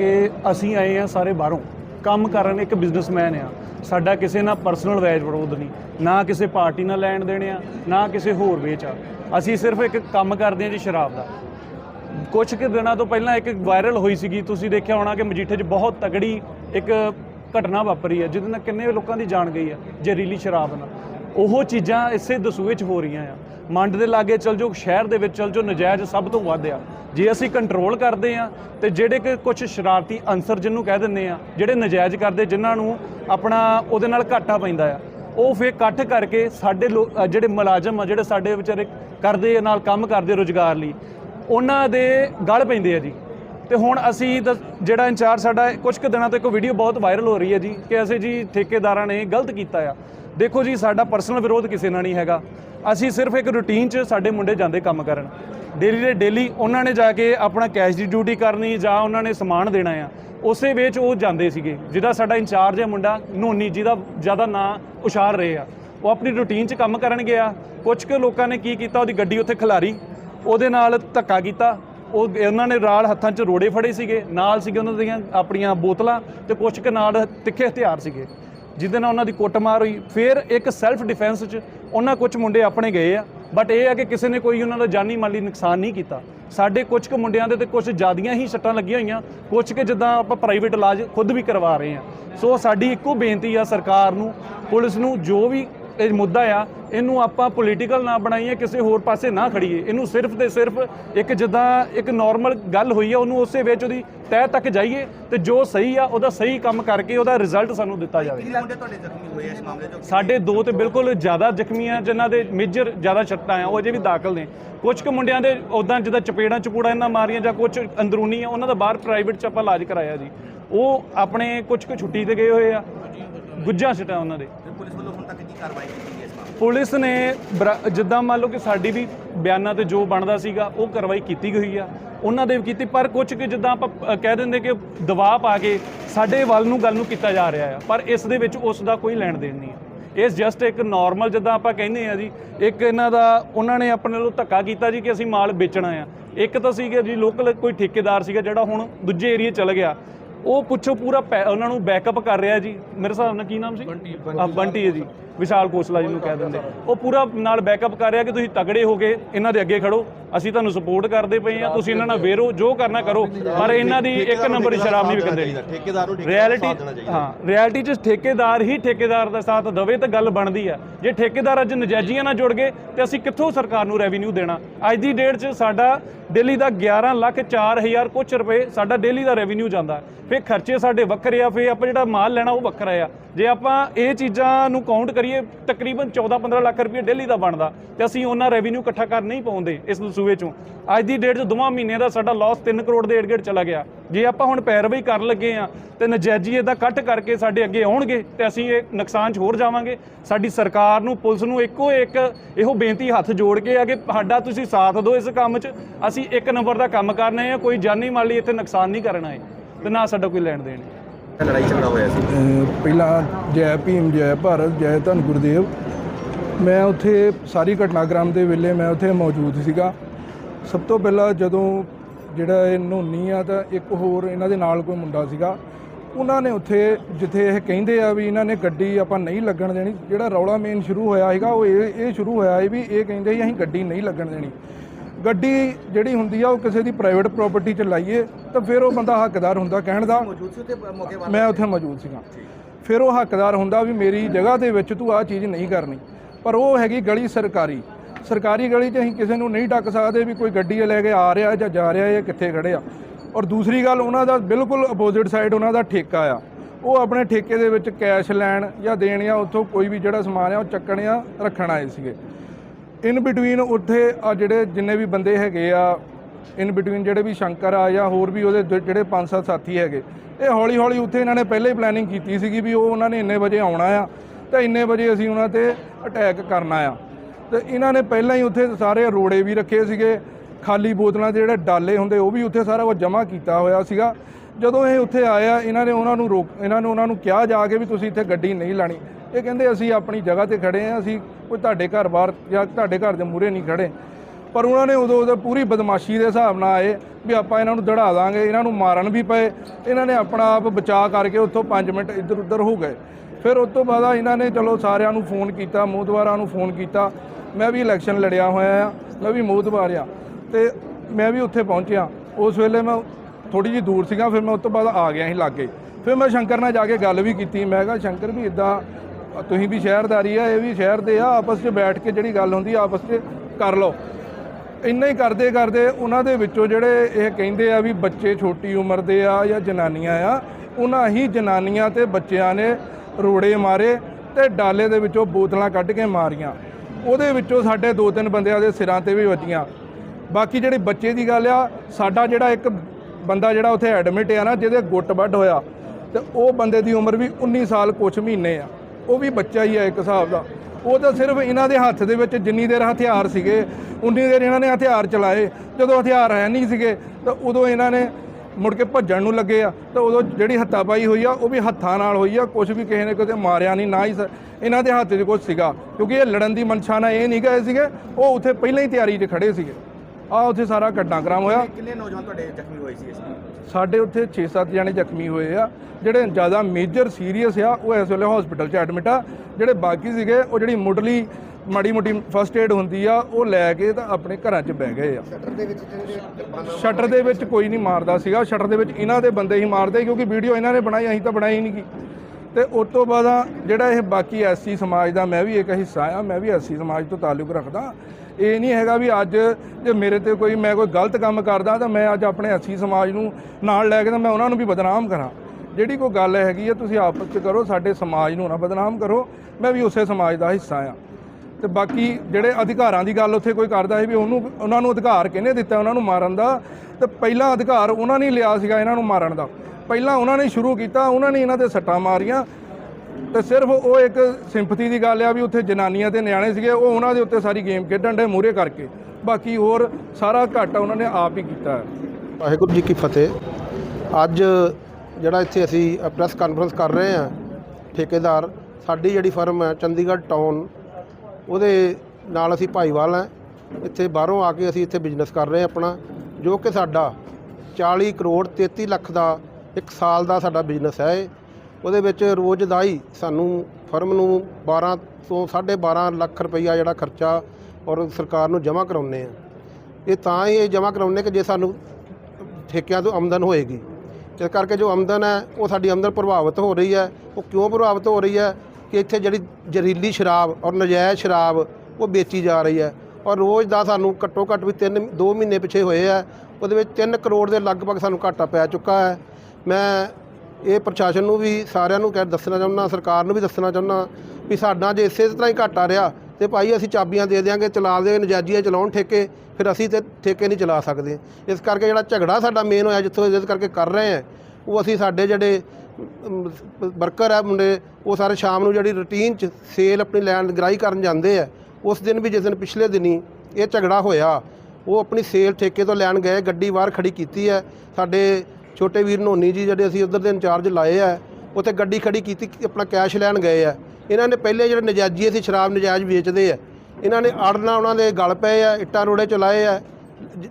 ਕਿ ਅਸੀਂ ਆਏ ਆ ਸਾਰੇ ਬਾਹਰੋਂ। ਕੰਮ ਕਰਨ ਇੱਕ ਬਿਜ਼ਨਸਮੈਨ ਆ। ਸਾਡਾ ਕਿਸੇ ਨਾਲ ਪਰਸਨਲ ਵੈਜ ਵਿਰੋਧ ਨਹੀਂ। ਨਾ ਕਿਸੇ ਪਾਰਟੀ ਨਾਲ ਲੈਣ ਦੇਣੇ ਆ, ਨਾ ਕਿਸੇ ਹੋਰ ਵੇਚ ਆ। ਅਸੀਂ ਸਿਰਫ ਇੱਕ ਕੰਮ ਕਰਦੇ ਆ ਜੀ ਸ਼ਰਾਬ ਦਾ। ਕੁਝ ਕੁ ਦਿਨਾਂ ਤੋਂ ਪਹਿਲਾਂ ਇੱਕ ਵਾਇਰਲ ਹੋਈ ਸੀਗੀ। ਤੁਸੀਂ ਦੇਖਿਆ ਹੋਣਾ ਕਿ ਮਜੀਠੇ 'ਚ ਬਹੁਤ ਤਗੜੀ ਇੱਕ ਘਟਨਾ ਵਾਪਰੀ ਹੈ ਜਿਹਦੇ ਨਾਲ ਕਿੰਨੇ ਲੋਕਾਂ ਦੀ ਜਾਨ ਗਈ ਹੈ ਜ਼ਹਿਰੀਲੀ ਸ਼ਰਾਬ ਨਾਲ। ਉਹ ਚੀਜ਼ਾਂ ਇਸੇ ਦਸੂਏ 'ਚ ਹੋ ਰਹੀਆਂ ਆ। ਮੰਡ ਦੇ ਲਾਗੇ ਚਲ ਜਾਓ, ਸ਼ਹਿਰ ਦੇ ਵਿੱਚ ਚਲ ਜਾਓ, ਨਜਾਇਜ਼ ਸਭ ਤੋਂ ਵੱਧ ਆ। ਜੇ ਅਸੀਂ ਕੰਟਰੋਲ ਕਰਦੇ ਆ, ਤੇ ਜਿਹੜੇ ਕਿ ਕੁਝ ਸ਼ਰਾਰਤੀ ਅੰਸਰ ਜਿਹਨੂੰ ਕਹਿ ਦਿੰਨੇ ਆ, ਜਿਹੜੇ ਨਜਾਇਜ਼ ਕਰਦੇ, ਜਿਨ੍ਹਾਂ ਨੂੰ ਆਪਣਾ ਉਹਦੇ ਨਾਲ ਘਾਟਾ ਪੈਂਦਾ ਆ, ਉਹ ਫੇਰ ਇਕੱਠ ਕਰਕੇ ਸਾਡੇ ਲੋ- ਜਿਹੜੇ ਮੁਲਾਜ਼ਮ ਆ, ਜਿਹੜੇ ਸਾਡੇ ਵਿਚਾਰੇ ਕਰਦੇ ਨਾਲ ਕੰਮ ਕਰਦੇ ਰੋਜ਼ਗਾਰ ਲਈ, ਉਹਨਾਂ ਦੇ ਗਲ ਪੈਂਦੇ ਆ ਜੀ। ਤੇ ਹੁਣ ਅਸੀਂ ਤਾਂ ਜਿਹੜਾ ਇੰਚਾਰਜ ਸਾਡਾ ਕੁਝ ਕੁ ਦਿਨਾਂ ਤੋਂ ਇੱਕ ਵੀਡੀਓ ਬਹੁਤ ਵਾਇਰਲ ਹੋ ਰਹੀ ਹੈ ਜੀ, ਕਿ ਅਸੀਂ ਜੀ ਠੇਕੇਦਾਰਾਂ ਨੇ ਗਲਤ ਕੀਤਾ ਆ। ਦੇਖੋ ਜੀ, ਸਾਡਾ ਪਰਸਨਲ ਵਿਰੋਧ ਕਿਸੇ ਨਾਲ ਨਹੀਂ ਹੈਗਾ। ਅਸੀਂ ਸਿਰਫ ਇੱਕ ਰੂਟੀਨ 'ਚ ਸਾਡੇ ਮੁੰਡੇ ਜਾਂਦੇ ਕੰਮ ਕਰਨ। ਡੇਲੀ ਦੇ ਡੇਲੀ ਉਹਨਾਂ ਨੇ ਜਾ ਕੇ ਆਪਣਾ ਕੈਸ਼ ਦੀ ਡਿਊਟੀ ਕਰਨੀ ਜਾਂ ਉਹਨਾਂ ਨੇ ਸਮਾਨ ਦੇਣਾ ਆ। ਉਸੇ ਵਿੱਚ ਉਹ ਜਾਂਦੇ ਸੀਗੇ, ਜਿਹਦਾ ਸਾਡਾ ਇੰਚਾਰਜ ਹੈ ਮੁੰਡਾ, ਨੋਨੀ ਜਿਹਦਾ ਜ਼ਿਆਦਾ ਨਾਂ ਉਸ਼ਾਰ ਰਹੇ ਆ। ਉਹ ਆਪਣੀ ਰੂਟੀਨ 'ਚ ਕੰਮ ਕਰਨ ਗਿਆ। ਕੁਝ ਕੁ ਲੋਕਾਂ ਨੇ ਕੀ ਕੀਤਾ, ਉਹਦੀ ਗੱਡੀ ਉੱਥੇ ਖਿਲਾਰੀ, ਉਹਦੇ ਨਾਲ ਧੱਕਾ ਕੀਤਾ। ਉਹ ਉਹਨਾਂ ਨੇ ਰਾਲ ਹੱਥਾਂ 'ਚ ਰੋੜੇ ਫੜੇ ਸੀਗੇ, ਨਾਲ ਸੀਗੇ ਉਹਨਾਂ ਦੀਆਂ ਆਪਣੀਆਂ ਬੋਤਲਾਂ ਤੇ ਕੁਝ ਕੁ ਨਾਲ ਤਿੱਖੇ ਹਥਿਆਰ ਸੀਗੇ, ਜਿਹਦੇ ਨਾਲ ਉਹਨਾਂ ਦੀ ਕੁੱਟਮਾਰ ਹੋਈ। ਫਿਰ ਇੱਕ ਸੈਲਫ ਡਿਫੈਂਸ 'ਚ ਉਹਨਾਂ ਕੁਝ ਮੁੰਡੇ ਆਪਣੇ ਗਏ ਆ ਬਟ ਇਹ ਆ ਕਿ ਕਿਸੇ ਨੇ ਕੋਈ ਉਹਨਾਂ ਦਾ ਜਾਨੀ ਮਾਲੀ ਨੁਕਸਾਨ ਨਹੀਂ ਕੀਤਾ। ਸਾਡੇ ਕੁਝ ਕੁ ਮੁੰਡਿਆਂ ਦੇ ਤੇ ਕੁਝ ਜ਼ਿਆਦੀਆਂ ਹੀ ਸੱਟਾਂ ਲੱਗੀਆਂ ਹੋਈਆਂ ਕੁਝ ਕਿ ਜਿੱਦਾਂ ਆਪਾਂ ਪ੍ਰਾਈਵੇਟ ਇਲਾਜ ਖੁਦ ਵੀ ਕਰਵਾ ਰਹੇ ਆ। ਸੋ ਸਾਡੀ ਇੱਕੋ ਬੇਨਤੀ ਆ ਸਰਕਾਰ ਨੂੰ, ਪੁਲਿਸ ਨੂੰ ਜੋ ਵੀ ਇਹ ਮੁੱਦਾ ਆ ਇਹਨੂੰ ਆਪਾਂ ਪੋਲੀਟੀਕਲ ਨਾ ਬਣਾਈਏ ਕਿਸੇ ਹੋਰ ਪਾਸੇ ਨਾ ਖੜੀਏ। ਇਹਨੂੰ ਸਿਰਫ ਤੇ ਸਿਰਫ ਇੱਕ ਜਿੱਦਾਂ ਇੱਕ ਨਾਰਮਲ ਗੱਲ ਹੋਈ ਆ ਉਹਨੂੰ ਉਸੇ ਵਿੱਚ ਉਹਦੀ ਤਹਿ ਤੱਕ ਜਾਈਏ ਤੇ ਜੋ ਸਹੀ ਆ ਉਹਦਾ ਸਹੀ ਕੰਮ ਕਰਕੇ ਉਹਦਾ ਰਿਜ਼ਲਟ ਸਾਨੂੰ ਦਿੱਤਾ ਜਾਵੇ। ਕਿੰਨੇ ਮੁੰਡੇ ਤੁਹਾਡੇ ਜ਼ਖਮੀ ਹੋਏ ਆ ਇਸ ਮਾਮਲੇ 'ਚ? ਸਾਡੇ ਦੋ ਤੇ ਬਿਲਕੁਲ ਜ਼ਿਆਦਾ ਜ਼ਖਮੀ ਆ ਜਿਨ੍ਹਾਂ ਦੇ ਮੇਜਰ ਜ਼ਿਆਦਾ ਛੱਟਾਂ ਆ ਉਹ ਅਜੇ ਵੀ ਦਾਖਲ ਨੇ। ਕੁਝ ਕੁ ਮੁੰਡਿਆਂ ਦੇ ਉਦਾਂ ਜਿੱਦਾਂ ਚਪੇੜਾਂ ਚਪੂੜਾ ਇਹਨਾਂ ਮਾਰੀਆਂ ਜਾਂ ਕੁਝ ਅੰਦਰੂਨੀ ਆ ਉਹਨਾਂ ਦਾ ਬਾਹਰ ਪ੍ਰਾਈਵੇਟ ਚ ਆਪਾਂ ਇਲਾਜ ਕਰਾਇਆ ਜੀ। ਉਹ ਆਪਣੇ ਕੁਝ ਕੁ ਛੁੱਟੀ ਤੇ ਗਏ ਹੋਏ ਆ। ਗੁੱਜਾਂ ਛਟਾ ਉਹਨਾਂ ਦੇ। ਪੁਲਿਸ ਵੱਲੋਂ ਹੁਣ ਤੱਕ ਕੀ ਕਾਰਵਾਈ ਕੀਤੀ? ਪੁਲਿਸ ਨੇ ਬਰਾ- ਜਿੱਦਾਂ ਮੰਨ ਲਓ ਕਿ ਸਾਡੀ ਵੀ ਬਿਆਨਾਂ ਤੇ ਜੋ ਬਣਦਾ ਸੀਗਾ ਉਹ ਕਾਰਵਾਈ ਕੀਤੀ ਗਈ ਆ। ਉਹਨਾਂ ਦੇ ਵੀ ਕੀਤੀ ਪਰ ਕੁਝ ਕਿ ਜਿੱਦਾਂ ਆਪਾਂ ਅ, ਕਹਿ ਦਿੰਦੇ ਕਿ ਦਬਾਅ ਪਾ ਕੇ ਸਾਡੇ ਵੱਲ ਨੂੰ ਗੱਲ ਨੂੰ ਕੀਤਾ ਜਾ ਰਿਹਾ ਆ ਪਰ ਇਸ ਦੇ ਵਿੱਚ ਉਸ ਦਾ ਕੋਈ ਲੈਣ ਦੇਣ ਨਹੀਂ ਹੈ ਇਸ ਜਸਟ ਇੱਕ ਨਾਰਮਲ ਜਿੱਦਾਂ ਆਪਾਂ ਕਹਿੰਦੇ ਆ ਜੀ ਇੱਕ ਇਹਨਾਂ ਦਾ ਉਹਨਾਂ ਨੇ ਆਪਣੇ ਵੱਲੋਂ ਧੱਕਾ ਕੀਤਾ ਜੀ ਕਿ ਅਸੀਂ ਮਾਲ ਵੇਚਣਾ ਆ। ਇੱਕ ਤਾਂ ਸੀਗਾ ਜੀ ਲੋਕਲ ਕੋਈ ਠੇਕੇਦਾਰ ਸੀਗਾ ਜਿਹੜਾ ਹੁਣ ਦੂਜੇ ਏਰੀਆ ਚਲ ਗਿਆ। ਉਹ ਪੁੱਛੋ ਪੂਰਾ ਪੈ- ਉਹਨਾਂ ਨੂੰ ਬੈਕਅਪ ਕਰ ਰਿਹਾ ਜੀ। ਮੇਰੇ ਹਿਸਾਬ ਨਾਲ ਕੀ ਨਾਮ ਸੀ? ਬੰਟੀ ਬੰਟੀ ਹੈ ਜੀ। ਵਿਸ਼ਾਲ ਕੋਸਲਾ ਜਿਹਨੂੰ ਕਹਿ ਦਿੰਦੇ। ਉਹ ਪੂਰਾ ਨਾਲ ਬੈਕਅਪ ਕਰ ਰਿਹਾ ਕਿ ਤੁਸੀਂ ਤਗੜੇ ਹੋ ਕੇ ਇਹਨਾਂ ਦੇ ਅੱਗੇ ਖੜੋ। ਅਸੀਂ ਤੁਹਾਨੂੰ ਸਪੋਰਟ ਕਰਦੇ ਪਏ ਆ ਤੁਸੀਂ ਇਹਨਾਂ ਨਾਲ ਵੇਰੋ ਜੋ ਕਰਨਾ ਕਰੋ। ਪਰ ਇਹਨਾਂ ਦੀ ਇੱਕ ਨੰਬਰ ਦੀ ਸ਼ਰਾਬ ਨਹੀਂ ਵਿਕਣ ਦੇਣੀ। ਠੇਕੇਦਾਰ ਨੂੰ ਰਿਐਲਿਟੀ ਹਾਂ ਰਿਐਲਿਟੀ 'ਚ ਠੇਕੇਦਾਰ ਹੀ ਠੇਕੇਦਾਰ ਦਾ ਸਾਥ ਦਵੇ ਤਾਂ ਗੱਲ ਬਣਦੀ ਆ। ਜੇ ਠੇਕੇਦਾਰ ਅੱਜ ਨਜਾਇਜ਼ੀਆਂ ਨਾਲ ਜੁੜ ਗਏ ਤੇ ਅਸੀਂ ਕਿੱਥੋਂ ਸਰਕਾਰ ਨੂੰ ਰੈਵਨਿਊ ਦੇਣਾ? ਅੱਜ ਦੀ ਡੇਟ 'ਚ ਸਾਡਾ ਦਿੱਲੀ ਦਾ 11 ਲੱਖ 4000 ਕੁਛ ਰੁਪਏ ਸਾਡਾ ਡੇਲੀ ਦਾ ਰੈਵਨਿਊ ਜਾਂਦਾ। ਫਿਰ ਖਰਚੇ ਸਾਡੇ ਵੱਖਰੇ ਆ ਫਿਰ ਆਪਾਂ ਜਿਹੜਾ ਮਾਲ ਲੈਣਾ ਉਹ ਵੱਖਰਾ ਆ। ਜੇ ਆਪਾਂ ਇਹ ਚੀਜ਼ਾਂ ਨੂੰ ਕਾਊਂਟ ਕਰੀਏ ਤਕਰੀਬਨ 14-15 ਲੱਖ ਰੁਪਏ ਡੇਲੀ ਦਾ ਬਣਦਾ ਤੇ ਅਸੀਂ ਉਹਨਾਂ ਰੈਵਨਿਊ ਇਕੱਠਾ ਕਰ ਨਹੀਂ ਪਾਉਂਦੇ ਇਸ ਸੂਬੇ ਚੋਂ। ਅੱਜ ਦੀ ਡੇਟ 'ਚ ਦੋਵਾਂ ਮਹੀਨਿਆਂ ਦਾ ਸਾਡਾ ਲਾਸ 3 ਕਰੋੜ ਦੇ ਏੜ ਚਲਾ ਗਿਆ। ਜੇ ਆਪਾਂ ਹੁਣ ਪੈਰਵਾਈ ਕਰਨ ਲੱਗੇ ਆ ਤੇ ਨਜਾਇਜ਼ੀ ਇਹਦਾ ਕੱਟ ਕਰਕੇ ਸਾਡੇ ਅੱਗੇ ਆਉਣਗੇ ਤੇ ਅਸੀਂ ਇਹ ਨੁਕਸਾਨ 'ਚ ਹੋਰ ਜਾਵਾਂਗੇ। ਸਾਡੀ ਸਰਕਾਰ ਨੂੰ, ਪੁਲਿਸ ਨੂੰ ਇੱਕੋ ਇੱਕ ਇਹੋ ਬੇਨਤੀ ਹੱਥ ਜੋੜ ਕੇ ਆ ਕਿ ਸਾਡਾ ਤੁਸੀਂ ਸਾਥ ਦਿਓ ਇਸ ਕੰਮ 'ਚ। ਅਸੀਂ ਇੱਕ ਨੰਬਰ ਦਾ ਕੰਮ ਕਰਨਾ ਹੈ, ਕੋਈ ਜਾਨੀ ਮਾਲੀ ਇੱਥੇ ਨੁਕਸਾਨ ਨਹੀਂ ਕਰਨਾ ਹੈ ਤੇ ਨਾ ਸਾਡਾ ਕੋਈ ਲੈਣ ਦੇਣ ਹੈ ਲੜਾਈ ਝਗੜਾ ਹੋਇਆ ਸੀ? ਅਹ ਪਹਿਲਾਂ ਜੈ ਭੀਮ, ਜੈ ਭਾਰਤ, ਜੈ ਧੰਨ ਗੁਰਦੇਵ। ਮੈਂ ਉੱਥੇ ਸਾਰੀ ਘਟਨਾਕ੍ਰਮ ਦੇ ਵੇਲੇ ਮੈਂ ਉੱਥੇ ਮੌਜੂਦ ਸੀਗਾ। ਸਭ ਤੋਂ ਪਹਿਲਾਂ ਜਦੋਂ ਜਿਹੜਾ ਇਹ ਨੋਨੀ ਆ ਤਾਂ ਇੱਕ ਹੋਰ ਇਹਨਾਂ ਦੇ ਨਾਲ ਕੋਈ ਮੁੰਡਾ ਸੀਗਾ। ਉਹਨਾਂ ਨੇ ਉੱਥੇ ਜਿੱਥੇ ਇਹ ਕਹਿੰਦੇ ਆ ਵੀ ਇਹਨਾਂ ਨੇ ਗੱਡੀ ਆਪਾਂ ਨਹੀਂ ਲੱਗਣ ਦੇਣੀ, ਜਿਹੜਾ ਰੌਲਾ ਮੇਨ ਸ਼ੁਰੂ ਹੋਇਆ ਸੀਗਾ, ਉਹ ਇਹ ਇਹ ਸ਼ੁਰੂ ਹੋਇਆ ਸੀ ਵੀ ਇਹ ਕਹਿੰਦੇ ਸੀ ਅਸੀਂ ਗੱਡੀ ਨਹੀਂ ਲੱਗਣ ਦੇਣੀ। ਗੱਡੀ ਜਿਹੜੀ ਹੁੰਦੀ ਆ ਉਹ ਕਿਸੇ ਦੀ ਪ੍ਰਾਈਵੇਟ ਪ੍ਰਾਪਰਟੀ 'ਚ ਲਾਈਏ ਤਾਂ ਫਿਰ ਉਹ ਬੰਦਾ ਹੱਕਦਾਰ ਹੁੰਦਾ ਕਹਿਣ ਦਾ। ਮੌਜੂਦ ਸੀ ਤੇ ਮੌਕੇ ਵਾਰ ਮੈਂ ਉੱਥੇ ਮੌਜੂਦ ਸੀਗਾ। ਫਿਰ ਉਹ ਹੱਕਦਾਰ ਹੁੰਦਾ ਵੀ ਮੇਰੀ ਜਗ੍ਹਾ ਦੇ ਵਿੱਚ ਤੂੰ ਆਹ ਚੀਜ਼ ਨਹੀਂ ਕਰਨੀ। ਪਰ ਉਹ ਹੈਗੀ ਗਲੀ ਸਰਕਾਰੀ। ਸਰਕਾਰੀ ਗਲੀ 'ਚ ਅਸੀਂ ਕਿਸੇ ਨੂੰ ਨਹੀਂ ਡੱਕ ਸਕਦੇ ਵੀ ਕੋਈ ਗੱਡੀ ਲੈ ਕੇ ਆ ਰਿਹਾ ਜਾਂ ਜਾ ਰਿਹਾ ਇਹ ਕਿੱਥੇ ਖੜੇ ਆ। ਔਰ ਦੂਸਰੀ ਗੱਲ ਉਹਨਾਂ ਦਾ ਬਿਲਕੁਲ ਅਪੋਜ਼ਿਟ ਸਾਈਡ ਉਹਨਾਂ ਦਾ ਠੇਕਾ ਆ। ਉਹ ਆਪਣੇ ਠੇਕੇ ਦੇ ਵਿੱਚ ਕੈਸ਼ ਲੈਣ ਜਾਂ ਦੇਣ ਜਾਂ ਉੱਥੋਂ ਕੋਈ ਵੀ ਜਿਹੜਾ ਸਮਾਨ ਆ ਉਹ ਚੱਕਣ ਜਾਂ ਰੱਖਣ ਆਏ ਸੀਗੇ। ਇਨ ਬਿਟਵੀਨ ਉੱਥੇ ਆ ਜਿਹੜੇ ਜਿੰਨੇ ਵੀ ਬੰਦੇ ਹੈਗੇ ਆ ਇਨ ਬਿਟਵੀਨ ਜਿਹੜੇ ਵੀ ਸ਼ੰਕਰ ਆ ਜਾਂ ਹੋਰ ਵੀ ਉਹਦੇ ਜਿਹੜੇ ਪੰਜ ਸੱਤ ਸਾਥੀ ਹੈਗੇ, ਇਹ ਹੌਲੀ ਹੌਲੀ ਉੱਥੇ ਇਹਨਾਂ ਨੇ ਪਹਿਲੇ ਹੀ ਪਲੈਨਿੰਗ ਕੀਤੀ ਸੀਗੀ ਵੀ ਉਹ ਉਹਨਾਂ ਨੇ ਇੰਨੇ ਵਜੇ ਆਉਣਾ ਆ ਤੇ ਇੰਨੇ ਵਜੇ ਅਸੀਂ ਉਹਨਾਂ ਤੇ ਅਟੈਕ ਕਰਨਾ ਆ। ਤੇ ਇਹਨਾਂ ਨੇ ਪਹਿਲਾਂ ਹੀ ਉੱਥੇ ਸਾਰੇ ਰੋੜੇ ਵੀ ਰੱਖੇ ਸੀਗੇ, ਖਾਲੀ ਬੋਤਲਾਂ ਦੇ ਜਿਹੜੇ ਡਾਲੇ ਹੁੰਦੇ ਉਹ ਵੀ ਉੱਥੇ ਸਾਰਾ ਕੁਝ ਜਮ੍ਹਾਂ ਕੀਤਾ ਹੋਇਆ ਸੀਗਾ। ਜਦੋਂ ਇਹ ਉੱਥੇ ਆਇਆ, ਇਹਨਾਂ ਨੇ ਉਹਨਾਂ ਨੂੰ ਰੋਕ, ਇਹਨਾਂ ਨੇ, ਉਹਨਾਂ ਨੂੰ ਕਿਹਾ ਜਾ ਕੇ ਵੀ ਤੁਸੀਂ ਇੱਥੇ ਗੱਡੀ ਨਹੀਂ ਲਾਣੀ। ਇਹ ਕਹਿੰਦੇ ਅਸੀਂ ਆਪਣੀ ਜਗ੍ਹਾ ਤੇ ਖੜੇ ਆ ਅਸੀਂ ਕੋਈ ਤੁਹਾਡੇ ਘਰ ਬਾਹਰ ਜਾਂ ਤੁਹਾਡੇ ਘਰ ਦੇ ਮੂਹਰੇ ਨਹੀਂ ਖੜੇ। ਪਰ ਉਹਨਾਂ ਨੇ ਉਦੋਂ ਉਦੋਂ ਪੂਰੀ ਬਦਮਾਸ਼ੀ ਦੇ ਹਿਸਾਬ ਨਾਲ ਆਏ ਵੀ ਆਪਾਂ ਇਹਨਾਂ ਨੂੰ ਦੜਾ ਦਾਂਗੇ, ਇਹਨਾਂ ਨੂੰ ਮਾਰਨ ਵੀ ਪਏ। ਇਹਨਾਂ ਨੇ ਆਪਣਾ ਆਪ ਬਚਾਅ ਕਰਕੇ ਉੱਥੋਂ 5 ਮਿੰਟ ਇੱਧਰ ਉੱਧਰ ਹੋ ਗਏ। ਫਿਰ ਉਸ ਤੋਂ ਬਾਅਦ ਇਹਨਾਂ ਨੇ ਚਲੋ ਸਾਰਿਆਂ ਨੂੰ ਫੋਨ ਕੀਤਾ ਮੋਦਵਾਰਾਂ ਨੂੰ ਫੋਨ ਕੀਤਾ। ਮੈਂ ਵੀ ਇਲੈਕਸ਼ਨ ਲੜਿਆ ਹੋਇਆ ਆ, ਮੈਂ ਵੀ ਮੋਦਵਾਰ ਆ ਤੇ ਮੈਂ ਵੀ ਉੱਥੇ ਪਹੁੰਚਿਆ। ਉਸ ਵੇਲੇ ਮੈਂ ਥੋੜੀ ਜਿਹੀ ਦੂਰ ਸੀਗਾ, ਫਿਰ ਮੈਂ ਉਸ ਤੋਂ ਬਾਅਦ ਆ ਗਿਆ ਸੀ ਲਾਗੇ। ਫਿਰ ਮੈਂ ਸ਼ੰਕਰ ਨਾਲ ਜਾ ਕੇ ਗੱਲ ਵੀ ਕੀਤੀ, ਮੈਂ ਕਿਹਾ, ਸ਼ੰਕਰ ਵੀ ਇਦਾਂ ਤੁਸੀਂ ਵੀ ਸ਼ਹਿਰਦਾਰੀ ਆ, ਇਹ ਵੀ ਸ਼ਹਿਰ ਦੇ ਆ, ਆਪਸ 'ਚ ਬੈਠ ਕੇ ਜਿਹੜੀ ਗੱਲ ਹੁੰਦੀ ਆ, ਆਪਸ 'ਚ ਕਰ ਲਓ। ਇੰਨਾ ਹੀ ਕਰਦੇ ਕਰਦੇ ਉਹਨਾਂ ਦੇ ਵਿੱਚੋਂ ਜਿਹੜੇ ਇਹ ਕਹਿੰਦੇ ਆ ਵੀ ਬੱਚੇ ਛੋਟੀ ਉਮਰ ਦੇ ਆ ਜਾਂ ਜਨਾਨੀਆਂ ਆ, ਉਹਨਾਂ ਹੀ ਜਨਾਨੀਆਂ ਤੇ ਬੱਚਿਆਂ ਨੇ ਰੋੜੇ ਮਾਰੇ ਤੇ ਡਾਲੇ ਦੇ ਵਿੱਚੋਂ ਬੋਤਲਾਂ ਕੱਢ ਕੇ ਮਾਰੀਆਂ। ਉਹਦੇ ਵਿੱਚੋਂ ਸਾਡੇ ਦੋ ਤਿੰਨ ਬੰਦਿਆਂ ਦੇ ਸਿਰਾਂ ਤੇ ਵੀ ਵੱਜੀਆਂ। ਬਾਕੀ ਜਿਹੜੇ ਬੱਚੇ ਦੀ ਗੱਲ ਆ, ਸਾਡਾ ਜਿਹੜਾ ਇੱਕ ਬੰਦਾ ਜਿਹੜਾ ਉੱਥੇ ਐਡਮਿਟ ਆ ਨਾ, ਜਿਹਦੇ ਗੁੱਟ ਵੱਢ ਹੋਇਆ, ਤੇ ਉਹ ਬੰਦੇ ਦੀ ਉਮਰ ਵੀ 19 ਸਾਲ ਕੁਛ ਮਹੀਨੇ ਆ। ਉਹ ਵੀ ਬੱਚਾ ਹੀ ਹੈ ਇੱਕ ਹਿਸਾਬ ਦਾ। ਉਹ ਤਾਂ ਸਿਰਫ ਇਹਨਾਂ ਦੇ ਹੱਥ ਦੇ ਵਿੱਚ ਜਿੰਨੀ ਦੇਰ ਹਥਿਆਰ ਸੀਗੇ, ਉਨੀ ਦੇਰ ਇਹਨਾਂ ਨੇ ਹਥਿਆਰ ਚਲਾਏ। ਜਦੋਂ ਹਥਿਆਰ ਹੈ ਨਹੀਂ ਸੀਗੇ, ਤਾਂ ਉਦੋਂ ਇਹਨਾਂ ਨੇ ਮੁੜ ਕੇ ਭੱਜਣ ਨੂੰ ਲੱਗੇ ਆ। ਤਾਂ ਉਦੋਂ ਜਿਹੜੀ ਹੱਥਾਪਾਈ ਹੋਈ ਆ, ਉਹ ਵੀ ਹੱਥਾਂ ਨਾਲ ਹੋਈ ਆ। ਕੁਝ ਵੀ ਕਿਸੇ ਨੇ ਕਿਤੇ ਮਾਰਿਆ ਨਹੀਂ, ਨਾ ਹੀ ਸ- ਇਹਨਾਂ ਦੇ ਹੱਥ 'ਚ ਕੁਝ ਸੀਗਾ। ਕਿਉਂਕਿ ਇਹ ਲੜਨ ਦੀ ਮਨਸ਼ਾ ਨਾਲ ਇਹ ਨਹੀਂ ਗਏ ਸੀਗੇ, ਉਹ ਉੱਥੇ ਪਹਿਲਾਂ ਹੀ ਤਿਆਰੀ 'ਚ ਖੜੇ ਸੀਗੇ। ਆ ਉੱਥੇ ਸਾਰਾ ਘਟਨਾਕ੍ਰਮ ਹੋਇਆ। ਕਿੰਨੇ ਨੌਜਵਾਨ ਤੁਹਾਡੇ ਜ਼ਖਮੀ ਹੋਏ ਸੀ ਇਸ ਨਾਲ ਸਾਡੇ ਉੱਥੇ 6-7 ਜਣੇ ਜ਼ਖਮੀ ਹੋਏ ਆ। ਜਿਹੜੇ ਜ਼ਿਆਦਾ ਮੇਜਰ ਸੀਰੀਅਸ ਆ ਉਹ ਇਸ ਵੇਲੇ ਹਸਪੀਟਲ 'ਚ ਐਡਮਿਟ ਆ। ਜਿਹੜੇ ਬਾਕੀ ਸੀਗੇ ਉਹ ਜਿਹੜੀ ਮੁੱਢਲੀ ਮਾੜੀ ਮੋਟੀ ਫਸਟ ਏਡ ਹੁੰਦੀ ਆ ਉਹ ਲੈ ਕੇ ਤਾਂ ਆਪਣੇ ਘਰਾਂ 'ਚ ਬਹਿ ਗਏ ਆ। ਸ਼ਟਰ ਦੇ ਵਿੱਚ ਕੋਈ ਨਹੀਂ ਮਾਰਦਾ ਸੀਗਾ। ਸ਼ਟਰ ਦੇ ਵਿੱਚ ਇਹਨਾਂ ਦੇ ਬੰਦੇ ਹੀ ਮਾਰਦੇ ਕਿਉਂਕਿ ਵੀਡੀਓ ਇਹਨਾਂ ਨੇ ਬਣਾਈ ਅਸੀਂ ਤਾਂ ਬਣਾਈ ਨਹੀਂ ਗੀ। ਤੇ ਉਸ ਤੋਂ ਬਾਅਦ ਆ ਜਿਹੜਾ ਇਹ ਬਾਕੀ ਐਸਸੀ ਸਮਾਜ ਦਾ ਮੈਂ ਵੀ ਇੱਕ ਹਿੱਸਾ ਆ ਮੈਂ ਵੀ ਐਸਸੀ ਸਮਾਜ ਤੋਂ ਤਾਲੁਕ ਰੱਖਦਾ। ਇਹ ਨਹੀਂ ਹੈਗਾ ਵੀ ਅੱਜ ਜੇ ਮੇਰੇ ਤੇ ਕੋਈ ਮੈਂ ਕੋਈ ਗਲਤ ਕੰਮ ਕਰਦਾ ਤਾਂ ਮੈਂ ਅੱਜ ਆਪਣੇ ਐਸਸੀ ਸਮਾਜ ਨੂੰ ਨਾਲ ਲੈ ਕੇ ਤਾਂ ਮੈਂ ਉਹਨਾਂ ਨੂੰ ਵੀ ਬਦਨਾਮ ਕਰਾਂ। ਜਿਹੜੀ ਕੋਈ ਗੱਲ ਹੈਗੀ ਹੈ ਤੁਸੀਂ ਆਪਸ 'ਚ ਕਰੋ, ਸਾਡੇ ਸਮਾਜ ਨੂੰ ਨਾ ਬਦਨਾਮ ਕਰੋ। ਮੈਂ ਵੀ ਉਸੇ ਸਮਾਜ ਦਾ ਹਿੱਸਾ ਆ। ਤੇ ਬਾਕੀ ਜਿਹੜੇ ਅਧਿਕਾਰਾਂ ਦੀ ਗੱਲ ਉੱਥੇ ਕੋਈ ਕਰਦਾ ਹੈ ਵੀ ਉਹਨੂੰ, ਉਹਨਾਂ ਨੂੰ ਅਧਿਕਾਰ ਕਿਹਨੇ ਦਿੱਤਾ, ਉਹਨਾਂ ਨੂੰ ਮਾਰਨ ਦਾ? ਤੇ ਪਹਿਲਾ ਅਧਿਕਾਰ ਉਹਨਾਂ ਨੇ ਲਿਆ ਸੀਗਾ ਇਹਨਾਂ ਨੂੰ ਮਾਰਨ ਦਾ। ਪਹਿਲਾਂ ਉਹਨਾਂ ਨੇ ਸ਼ੁਰੂ ਕੀਤਾ, ਉਹਨਾਂ ਨੇ ਇਹਨਾਂ ਤੇ ਸੱਟਾਂ ਮਾਰੀਆਂ। ਤੇ ਸਿਰਫ ਉਹ ਇੱਕ ਸਿੰਪਥੀ ਦੀ ਗੱਲ ਆ ਵੀ ਉੱਥੇ ਜਨਾਨੀਆਂ ਤੇ ਨਿਆਣੇ ਸੀਗੇ, ਉਹ ਉਹਨਾਂ ਦੇ ਉੱਤੇ ਸਾਰੀ ਗੇਮ ਖੇਡਣ ਦੇ ਮੂਹਰੇ ਕਰਕੇ। ਬਾਕੀ ਹੋਰ ਸਾਰਾ ਘਾਟਾ ਉਹਨਾਂ ਨੇ ਆਪ ਹੀ ਕੀਤਾ। ਹੈ ਵਾਹਿਗੁਰੂ ਜੀ ਕੀ ਫਤਿਹ। ਅੱਜ ਜਿਹੜਾ ਇੱਥੇ ਅਸੀਂ ਪ੍ਰੈਸ ਕਾਨਫਰੰਸ ਕਰ ਰਹੇ ਹਾਂ, ਠੇਕੇਦਾਰ, ਸਾਡੀ ਜਿਹੜੀ ਫਰਮ ਹੈ, ਚੰਡੀਗੜ੍ਹ ਟਾਊਨ, ਉਹਦੇ ਨਾਲ ਅਸੀਂ ਭਾਈਵਾਲ ਹੈ। ਇੱਥੇ ਬਾਹਰੋਂ ਆ ਕੇ ਅਸੀਂ ਇੱਥੇ ਬਿਜ਼ਨਸ ਕਰ ਰਹੇ ਹਾਂ ਆਪਣਾ, ਜੋ ਕਿ ਸਾਡਾ 40 ਕਰੋੜ 33 ਲੱਖ ਦਾ ਇੱਕ ਸਾਲ ਦਾ ਸਾਡਾ ਬਿਜ਼ਨਸ ਹੈ ਇਹ। ਉਹਦੇ ਵਿੱਚ ਰੋਜ਼ ਦਾ ਹੀ ਸਾਨੂੰ ਫਰਮ ਨੂੰ 12 ਤੋਂ 12.5 ਲੱਖ ਰੁਪਈਆ ਜਿਹੜਾ ਖਰਚਾ ਔਰ ਸਰਕਾਰ ਨੂੰ ਜਮ੍ਹਾਂ ਕਰਾਉਂਦੇ ਆ ਇਹ ਤਾਂ ਹੀ ਇਹ ਜਮ੍ਹਾਂ ਕਰਾਉਂਦੇ ਕਿ ਜੇ ਸਾਨੂੰ ਠੇਕਿਆਂ ਤੋਂ ਆਮਦਨ ਹੋਏਗੀ। ਇਸ ਕਰਕੇ ਜੋ ਆਮਦਨ ਹੈ, ਉਹ ਸਾਡੀ ਆਮਦਨ ਪ੍ਰਭਾਵਿਤ ਹੋ ਰਹੀ ਹੈ। ਉਹ ਕਿਉਂ ਪ੍ਰਭਾਵਿਤ ਹੋ ਰਹੀ ਹੈ ਕਿ ਇੱਥੇ ਜਿਹੜੀ ਜ਼ਹਿਰੀਲੀ ਸ਼ਰਾਬ ਔਰ ਨਜਾਇਜ਼ ਸ਼ਰਾਬ ਉਹ ਵੇਚੀ ਜਾ ਰਹੀ ਹੈ। ਔਰ ਰੋਜ਼ ਦਾ ਸਾਨੂੰ ਘੱਟੋ ਘੱਟ ਵੀ 3 2 ਮਹੀਨੇ ਪਿੱਛੇ ਹੋਏ ਆ ਉਹਦੇ ਵਿੱਚ 3 ਕਰੋੜ ਦੇ ਲਗਭਗ ਸਾਨੂੰ ਘਾਟਾ ਪੈ ਚੁੱਕਾ ਹੈ। ਮੈਂ ਇਹ ਪ੍ਰਸ਼ਾਸਨ ਨੂੰ ਵੀ ਸਾਰਿਆਂ ਨੂੰ ਕਹਿ ਦੱਸਣਾ ਚਾਹੁੰਦਾ, ਸਰਕਾਰ ਨੂੰ ਵੀ ਦੱਸਣਾ ਚਾਹੁੰਦਾ ਵੀ ਸਾਡਾ ਜੇ ਇਸੇ ਤਰ੍ਹਾਂ ਹੀ ਘਾਟਾ ਰਿਹਾ ਤੇ ਭਾਈ ਅਸੀਂ ਚਾਬੀਆਂ ਦੇ ਦਿਆਂਗੇ, ਚਲਾ ਦੇ, ਨਜਾਇਜ਼ੀਆਂ ਚਲਾਉਣ ਠੇਕੇ, ਫਿਰ ਅਸੀਂ ਤੇ ਠੇਕੇ ਨਹੀਂ ਚਲਾ ਸਕਦੇ। ਇਸ ਕਰਕੇ ਜਿਹੜਾ ਝਗੜਾ ਸਾਡਾ ਮੇਨ ਹੋਇਆ ਜਿੱਥੋਂ ਜਿਸ ਕਰਕੇ ਕਰ ਰਹੇ ਆ ਉਹ ਅਸੀਂ ਸਾਡੇ ਜਿਹੜੇ ਵਰਕਰ ਆ ਮੁੰਡੇ, ਉਹ ਸਾਰੇ ਸ਼ਾਮ ਨੂੰ ਜਿਹੜੀ ਰੁਟੀਨ ਚ ਸੇਲ ਆਪਣੀ ਲੈਣ ਗਰਾਈ ਕਰਨ ਜਾਂਦੇ ਆ, ਉਸ ਦਿਨ ਵੀ ਜਿਸ ਦਿਨ ਪਿਛਲੇ ਦਿਨੀ ਇਹ ਝਗੜਾ ਹੋਇਆ, ਉਹ ਆਪਣੀ ਸੇਲ ਠੇਕੇ ਤੋਂ ਲੈਣ ਗਏ, ਗੱਡੀ ਬਾਹਰ ਖੜੀ ਕੀਤੀ ਹੈ, ਸਾਡੇ ਛੋਟੇ ਵੀਰ ਨੋਨੀ ਜੀ ਜਿਹੜੇ ਅਸੀਂ ਉਧਰ ਦੇ ਇੰਚਾਰਜ ਲਾਏ ਆ, ਉੱਥੇ ਗੱਡੀ ਖੜੀ ਕੀਤੀ ਆਪਣਾ ਕੈਸ਼ ਲੈਣ ਗਏ ਆ। ਇਹਨਾਂ ਨੇ ਪਹਿਲੇ ਜਿਹੜੇ ਨਜਾਇਜ਼ੀ ਸੀ ਸ਼ਰਾਬ ਨਜਾਇਜ਼ ਵੇਚਦੇ ਆ, ਇਹਨਾਂ ਨੇ ਆੜਨਾ ਉਹਨਾਂ ਦੇ ਗਲ ਪਏ ਆ, ਇੱਟਾਂ ਰੋੜੇ ਚਲਾਏ ਆ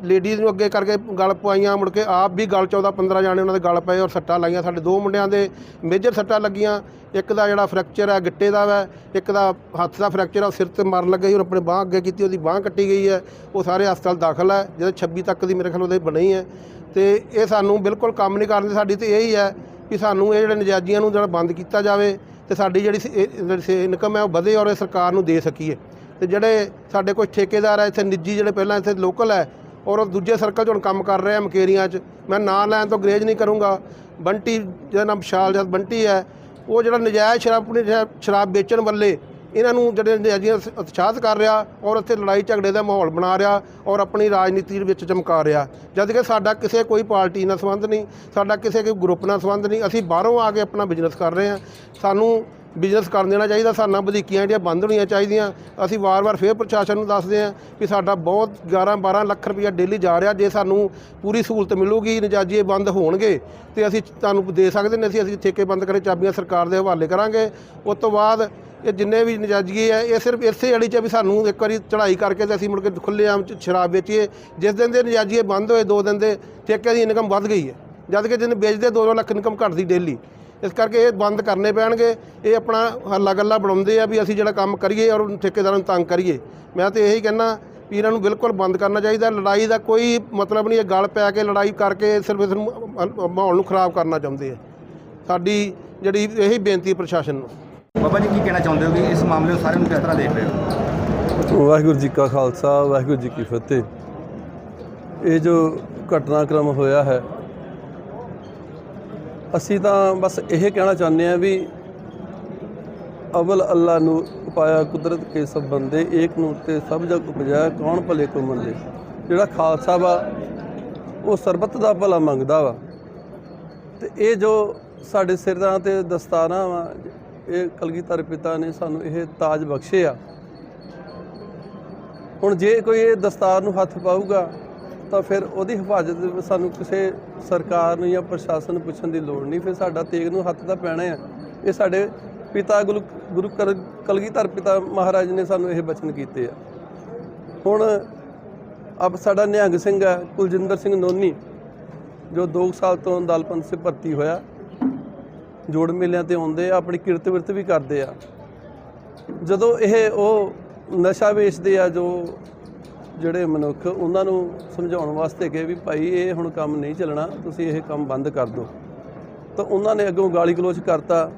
ਲੇਡੀਜ਼ ਨੂੰ ਅੱਗੇ ਕਰਕੇ ਗਲ ਪਵਾਈਆਂ, ਮੁੜ ਕੇ ਆਪ ਵੀ ਗਲ 14 15 ਜਾਣੇ ਉਹਨਾਂ ਦੇ ਗਲ ਪਏ ਔਰ ਸੱਟਾਂ ਲਾਈਆਂ। ਸਾਡੇ ਦੋ ਮੁੰਡਿਆਂ ਦੇ ਮੇਜਰ ਸੱਟਾਂ ਲੱਗੀਆਂ। ਇੱਕ ਦਾ ਜਿਹੜਾ ਫ੍ਰੈਕਚਰ ਹੈ, ਗਿੱਟੇ ਦਾ ਵਾ, ਇੱਕ ਦਾ ਹੱਥ ਦਾ ਫ੍ਰੈਕਚਰ ਆ ਸਿਰ ਤੇ ਮਾਰਨ ਲੱਗਾ ਸੀ ਔਰ ਆਪਣੇ ਬਾਹ ਅੱਗੇ ਕੀਤੀ, ਉਹਦੀ ਬਾਹ ਕੱਟੀ ਗਈ ਹੈ। ਉਹ ਸਾਰੇ ਹਸਪਤਾਲ ਦਾਖਲ ਹੈ। ਜਿਹੜੇ 26 ਤੱਕ ਦੀ ਮੇਰੇ ਖਿਆਲ ਉਹਦੇ ਬਣੀ ਹੈ ਤੇ ਇਹ ਸਾਨੂੰ ਬਿਲਕੁਲ ਕੰਮ ਨਹੀਂ ਕਰਨ ਦੀ ਸਾਡੀ ਤੇ ਇਹੀ ਹੈ ਕਿ ਸਾਨੂੰ ਇਹ ਜਿਹੜੇ ਨਜਾਇਜ਼ੀਆਂ ਨੂੰ ਜਿਹੜਾ ਬੰਦ ਕੀਤਾ ਜਾਵੇ ਤੇ ਸਾਡੀ ਜਿਹੜੀ ਇਨਕਮ ਹੈ ਉਹ ਵਧੇ ਔਰ ਇਹ ਸਰਕਾਰ ਨੂੰ ਦੇ ਸਕੀਏ। ਤੇ ਜਿਹੜੇ ਸਾਡੇ ਕੋਈ ਠੇਕੇਦਾਰ ਹੈ ਇੱਥੇ ਨਿੱਜੀ ਜਿਹੜੇ ਪਹਿਲਾਂ ਇੱਥੇ ਲੋਕਲ ਹੈ, ਔਰ ਉਹ ਦੂਜੇ ਸਰਕਲ 'ਚ ਹੁਣ ਕੰਮ ਕਰ ਰਹੇ ਆ ਮਕੇਰੀਆਂ 'ਚ। ਮੈਂ ਨਾਂ ਲੈਣ ਤੋਂ ਗਰੇਜ ਨਹੀਂ ਕਰੂੰਗਾ। ਬੰਟੀ, ਜਿਹਦਾ ਨਾਮ ਵਿਸ਼ਾਲ ਜਦ ਬੰਟੀ ਹੈ, ਉਹ ਜਿਹੜਾ ਨਜਾਇਜ਼ ਸ਼ਰਾਬ ਸ਼ਰਾਬ- ਵੇਚਣ ਵੱਲੇ, ਇਹਨਾਂ ਨੂੰ ਜਿਹੜੇ ਨਜਾਇਜ਼ੀਆਂ ਸ- ਉਤਸ਼ਾਹਿਤ ਕਰ ਰਿਹਾ, ਔਰ ਇੱਥੇ ਲੜਾਈ ਝਗੜੇ ਦਾ ਮਾਹੌਲ ਬਣਾ ਰਿਹਾ, ਔਰ ਆਪਣੀ ਰਾਜਨੀਤੀ ਵਿੱਚ ਚਮਕਾ ਰਿਹਾ। ਜਦ ਕਿ ਸਾਡਾ ਕਿਸੇ ਕੋਈ ਪਾਰਟੀ ਨਾਲ ਸੰਬੰਧ ਨਹੀਂ, ਸਾਡਾ ਕਿਸੇ ਕੋਈ ਗਰੁੱਪ ਨਾਲ ਸੰਬੰਧ ਨਹੀਂ, ਅਸੀਂ ਬਾਹਰੋਂ ਆ ਕੇ ਆਪਣਾ ਬਿਜ਼ਨਸ ਕਰ ਰਹੇ ਹਾਂ। ਸਾਨੂੰ ਬਿਜ਼ਨਸ ਕਰਨ ਦੇਣਾ ਚਾਹੀਦਾ ਸਾਡਾ ਵਧੀਕੀਆਂ ਜਿਹੜੀਆਂ ਬੰਦ ਹੋਣੀਆਂ ਚਾਹੀਦੀਆਂ। ਅਸੀਂ ਵਾਰ-ਵਾਰ ਫੇਰ ਪ੍ਰਸ਼ਾਸਨ ਨੂੰ ਦੱਸਦੇ ਹਾਂ ਕਿ ਸਾਡਾ ਬਹੁਤ 11-12 ਲੱਖ ਰੁਪਈਆ ਡੇਲੀ ਜਾ ਰਿਹਾ। ਜੇ ਸਾਨੂੰ ਪੂਰੀ ਸਹੂਲਤ ਮਿਲੂਗੀ ਨਜਾਇਜ਼ੀਏ ਬੰਦ ਹੋਣਗੇ, ਤੇ ਅਸੀਂ ਤੁਹਾਨੂੰ ਦੇ ਸਕਦੇ ਨੇ ਅਸੀਂ ਅਸੀਂ ਠੇਕੇ ਬੰਦ ਕਰੇ, ਚਾਬੀਆਂ ਸਰਕਾਰ ਦੇ ਹਵਾਲੇ ਕਰਾਂਗੇ। ਉਸ ਤੋਂ ਬਾਅਦ ਇਹ ਜਿੰਨੇ ਵੀ ਨਜਾਇਜ਼ਗੀ ਹੈ, ਇਹ ਸਿਰਫ ਇਸੇ ਅੜੀ 'ਚ ਵੀ ਸਾਨੂੰ ਇੱਕ ਵਾਰੀ ਚੜ੍ਹਾਈ ਕਰਕੇ ਤੇ ਅਸੀਂ ਮੁੜ ਕੇ ਖੁੱਲ੍ਹੇਆਮ 'ਚ ਸ਼ਰਾਬ ਵੇਚੀਏ। ਜਿਸ ਦਿਨ ਦੇ ਨਜਾਇਜ਼ਗੀ ਬੰਦ ਹੋਏ, ਦੋ ਦਿਨ ਦੇ ਠੇਕੇ ਦੀ ਇਨਕਮ ਵੱਧ ਗਈ ਹੈ। ਜਦ ਕਿ ਜਿਹਨੇ ਵੇਚਦੇ 2-2 ਲੱਖ ਇਨਕਮ ਘਟਦੀ ਡੇਲੀ ਇਸ ਕਰਕੇ ਇਹ ਬੰਦ ਕਰਨੇ ਪੈਣਗੇ। ਇਹ ਆਪਣਾ ਹੱਲਾ ਗੱਲਾ ਬਣਾਉਂਦੇ ਆ ਵੀ ਅਸੀਂ ਜਿਹੜਾ ਕੰਮ ਕਰੀਏ ਔਰ ਠੇਕੇਦਾਰਾਂ ਨੂੰ ਤੰਗ ਕਰੀਏ। ਮੈਂ ਤੇ ਇਹੀ ਕਹਿਣਾ ਵੀ ਇਹਨਾਂ ਨੂੰ ਬਿਲਕੁਲ ਬੰਦ ਕਰਨਾ ਚਾਹੀਦਾ। ਲੜਾਈ ਦਾ ਕੋਈ ਮਤਲਬ ਨਹੀਂ ਇਹ ਗੱਲ ਪੈ ਕੇ ਲੜਾਈ ਕਰਕੇ ਸਿਰਫ ਇਸ ਨੂੰ ਮਾਹੌਲ ਨੂੰ ਖਰਾਬ ਕਰਨਾ ਚਾਹੁੰਦੇ ਆ। ਸਾਡੀ ਜਿਹੜੀ ਇਹੀ ਬੇਨਤੀ ਪ੍ਰਸ਼ਾਸਨ ਨੂੰ। ਬਾਬਾ ਜੀ ਕੀ ਕਹਿਣਾ ਚਾਹੁੰਦੇ ਹੋ ਕਿ ਇਸ ਮਾਮਲੇ ਨੂੰ ਸਾਰਿਆਂ ਨੂੰ ਕਿਸ ਤਰ੍ਹਾਂ ਦੇਖ ਰਹੇ ਹੋ? ਵਾਹਿਗੁਰੂ ਜੀ ਕਾ ਖਾਲਸਾ ਵਾਹਿਗੁਰੂ ਜੀ ਕੀ ਫਤਿਹ। ਇਹ ਜੋ ਘਟਨਾਕ੍ਰਮ ਹੋਇਆ ਹੈ ਅਸੀਂ ਤਾਂ ਬਸ ਇਹ ਕਹਿਣਾ ਚਾਹੁੰਦੇ ਹਾਂ ਵੀ ਅਵਲ ਅੱਲਾ ਨੂੰ ਪਾਇਆ ਕੁਦਰਤ ਕੇ ਸਭ ਬੰਦੇ, ਏਕ ਨੂੰ ਤੇ ਸਭ ਜਗ ਉਪਜਾਇਆ, ਕੌਣ ਭਲੇ ਕੋ ਮੰਦੇ? ਜਿਹੜਾ ਖਾਲਸਾ ਵਾ, ਉਹ ਸਰਬੱਤ ਦਾ ਭਲਾ ਮੰਗਦਾ ਵਾ। ਤੇ ਇਹ ਜੋ ਸਾਡੇ ਸਿਰਾਂ ਤੇ ਦਸਤਾਰਾਂ ਵਾ, ਇਹ ਕਲਗੀਧਰ ਪਿਤਾ ਨੇ ਸਾਨੂੰ ਇਹ ਤਾਜ ਬਖਸ਼ੇ ਆ। ਹੁਣ ਜੇ ਕੋਈ ਇਹ ਦਸਤਾਰ ਨੂੰ ਹੱਥ ਪਾਊਗਾ ਤਾਂ ਫਿਰ ਉਹਦੀ ਹਿਫਾਜ਼ਤ ਸਾਨੂੰ ਕਿਸੇ ਸਰਕਾਰ ਨੂੰ ਜਾਂ ਪ੍ਰਸ਼ਾਸਨ ਨੂੰ ਪੁੱਛਣ ਦੀ ਲੋੜ ਨਹੀਂ। ਫਿਰ ਸਾਡਾ ਤੇਗ ਨੂੰ ਹੱਥ ਤਾਂ ਪੈਣਾ ਆ ਇਹ ਸਾਡੇ ਪਿਤਾ ਗੁਰੂ ਗੁਰੂ ਕਰ- ਕਲਗੀਧਰ ਪਿਤਾ ਮਹਾਰਾਜ ਨੇ ਸਾਨੂੰ ਇਹ ਬਚਨ ਕੀਤੇ ਆ। ਹੁਣ ਅਬ ਸਾਡਾ ਨਿਹੰਗ ਸਿੰਘ ਆ ਕੁਲਜਿੰਦਰ ਸਿੰਘ ਨੋਨੀ, ਜੋ 2 ਸਾਲ ਤੋਂ ਦਲ ਪੰਥ ਸੇ ਭਰਤੀ ਹੋਇਆ। ਜੋੜ ਮੇਲਿਆਂ ਤੇ ਆਉਂਦੇ ਆ, ਆਪਣੀ ਕਿਰਤ ਵਿਰਤ ਵੀ ਕਰਦੇ ਆ। ਜਦੋਂ ਇਹ ਉਹ ਨਸ਼ਾ ਵੇਚਦੇ ਆ, ਜੋ ਜਿਹੜੇ ਮਨੁੱਖ ਉਹਨਾਂ ਨੂੰ ਸਮਝਾਉਣ ਵਾਸਤੇ ਗਏ ਵੀ ਭਾਈ ਇਹ ਹੁਣ ਕੰਮ ਨਹੀਂ ਚੱਲਣਾ, ਤੁਸੀਂ ਇਹ ਕੰਮ ਬੰਦ ਕਰ ਦਿਓ। ਤਾਂ ਉਹਨਾਂ ਨੇ ਅੱਗੋਂ ਗਾਲੀ ਗਲੋਚ ਕਰਤਾ।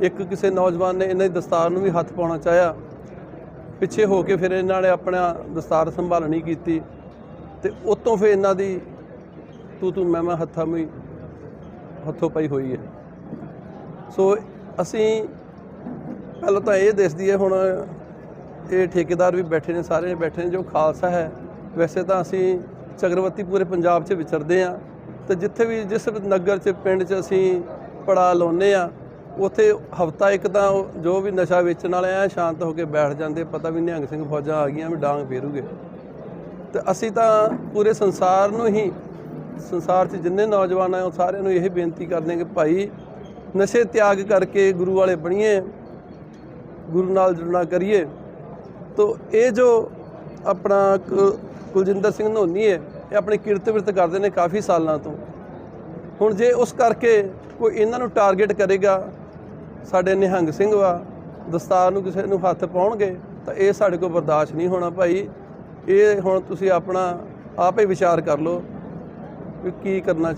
ਇੱਕ ਕਿਸੇ ਨੌਜਵਾਨ ਨੇ ਇਹਨਾਂ ਦੀ ਦਸਤਾਰ ਨੂੰ ਵੀ ਹੱਥ ਪਾਉਣਾ ਚਾਹਿਆ। ਪਿੱਛੇ ਹੋ ਕੇ ਫਿਰ ਇਹਨਾਂ ਨੇ ਆਪਣਾ ਦਸਤਾਰ ਸੰਭਾਲਣੀ ਕੀਤੀ। ਤੇ ਉਤੋਂ ਫਿਰ ਇਹਨਾਂ ਦੀ ਤੂੰ ਤੂੰ ਮੈਂ ਮੈਂ ਹੱਥਾਂ ਵਿੱਚ ਹੱਥੋਂ ਪਈ ਹੋਈ ਹੈ। ਸੋ ਅਸੀਂ ਪਹਿਲਾਂ ਤਾਂ ਇਹ ਦੱਸਦੀ ਹੈ ਹੁਣ ਇਹ ਠੇਕੇਦਾਰ ਵੀ ਬੈਠੇ ਨੇ, ਸਾਰੇ ਬੈਠੇ ਨੇ, ਜੋ ਖਾਲਸਾ ਹੈ। ਵੈਸੇ ਤਾਂ ਅਸੀਂ ਚਕਰਵਰਤੀ ਪੂਰੇ ਪੰਜਾਬ 'ਚ ਵਿਚਰਦੇ ਆ ਤੇ ਜਿੱਥੇ ਵੀ, ਜਿਸ ਨਗਰ 'ਚ, ਪਿੰਡ 'ਚ ਅਸੀਂ ਪੜਾ ਲਾਉਂਦੇ ਆ ਉੱਥੇ ਹਫਤਾ ਇੱਕ ਤਾਂ ਜੋ ਵੀ ਨਸ਼ਾ ਵੇਚਣ ਵਾਲੇ ਆ, ਸ਼ਾਂਤ ਹੋ ਕੇ ਬੈਠ ਜਾਂਦੇ ਪਤਾ ਵੀ ਨਿਹੰਗ ਸਿੰਘ ਫੌਜਾਂ ਆ ਗਈਆਂ, ਵੀ ਡਾਂਗ ਫੇਰੂਗੇ। ਤੇ ਅਸੀਂ ਤਾਂ ਪੂਰੇ ਸੰਸਾਰ ਨੂੰ ਹੀ, ਸੰਸਾਰ 'ਚ ਜਿੰਨੇ ਨੌਜਵਾਨ ਆ, ਉਹ ਸਾਰਿਆਂ ਨੂੰ ਇਹ ਬੇਨਤੀ ਕਰਦੇ ਹਾਂ ਕਿ ਭਾਈ ਨਸ਼ੇ ਤਿਆਗ ਕਰਕੇ ਗੁਰੂ ਵਾਲੇ ਬਣੀਏ, ਗੁਰੂ ਨਾਲ ਜੁੜਨਾ ਕਰੀਏ। ਤੋ ਇਹ ਜੋ ਆਪਣਾ ਕੁਲਜਿੰਦਰ ਸਿੰਘ ਨੋਨੀ ਹੈ, ਇਹ ਆਪਣੀ ਕਿਰਤ ਵਿਰਤ ਕਰਦੇ ਨੇ ਕਾਫੀ ਸਾਲਾਂ ਤੋਂ। ਹੁਣ ਜੇ ਉਸ ਕਰਕੇ ਕੋਈ ਇਹਨਾਂ ਨੂੰ ਟਾਰਗੇਟ ਕਰੇਗਾ, ਸਾਡੇ ਨਿਹੰਗ ਸਿੰਘ ਵਾ, ਦਸਤਾਰ ਨੂੰ ਕਿਸੇ ਨੂੰ ਹੱਥ ਪਾਉਣਗੇ, ਤਾਂ ਇਹ ਸਾਡੇ ਕੋਲ ਬਰਦਾਸ਼ਤ ਨਹੀਂ ਹੋਣਾ ਭਾਈ। ਇਹ ਹੁਣ ਤੁਸੀਂ ਆਪਣਾ, ਆਪੇ ਵਿਚਾਰ ਕਰ ਲਓ ਵੀ ਕੀ ਕਰਨਾ ਚਾਹੀਦਾ।